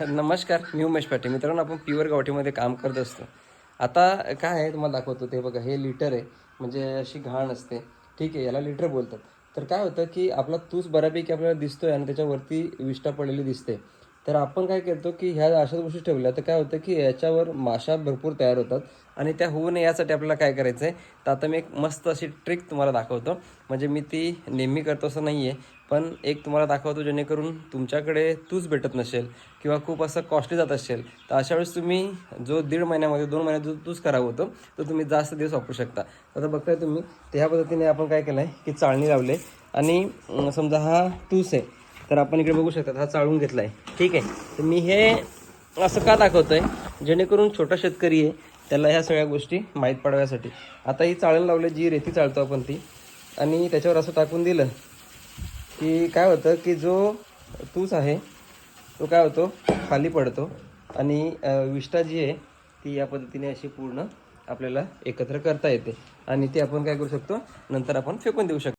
नमस्कार मी उमेश पाटील. मित्रांनो आपण प्युअर गावठीमध्ये काम करत असतो. आता काय आहे तुम्हाला दाखवतो ते बघा. हे लिटर आहे. म्हणजे अशी घाण असते. ठीक आहे याला लिटर बोलतात. तर काय होतं की आपला तूस बऱ्यापैकी आपल्याला दिसतोय आणि त्याच्यावरती विष्ठा पडलेली दिसते. तर आपण काय करतो की ह्या अशाच गोष्टी ठेवल्या. तर काय होतं की याच्यावर माशा भरपूर तयार होतात आणि त्या होऊ नये यासाठी आपल्याला काय करायचं आहे तर आता मी एक मस्त अशी ट्रिक तुम्हाला दाखवतो. म्हणजे मी ती नेहमी करतो असं नाही आहे पण एक तुम्हाला दाखवतो जेणेकरून तुमच्याकडे तूच भेटत नसेल किंवा खूप असं कॉस्टली जात असेल. तर अशा वेळेस तुम्ही जो दीड महिन्यामध्ये दोन महिन्यात जो तूच करावा होतो तो तुम्ही जास्त दिवस वापरू शकता. आता बघताय तुम्ही त्या ह्या पद्धतीने आपण काय केलं आहे की चाळणी लावले. आणि समजा हा तूस आहे. तर आपण इकडे बघू शकतात हा चाळून घेतला आहे ठीक आहे. तर मी हे असं का दाखवतोय? जेणेकरून छोटा शेतकरी आहे त्याला ह्या सगळ्या गोष्टी माहीत पडव्यासाठी आता ही चाळण लावली जी रेती चाळतो आपण ती आणि त्याच्यावर असं टाकून दिलं की काय होतं की जो तूच आहे तो काय होतो? खाली पडतो. आणि विष्ठा जी आहे ती या पद्धतीने अशी पूर्ण आपल्याला एकत्र करता येते. आणि ती आपण काय करू शकतो? नंतर आपण फेकून देऊ शकतो.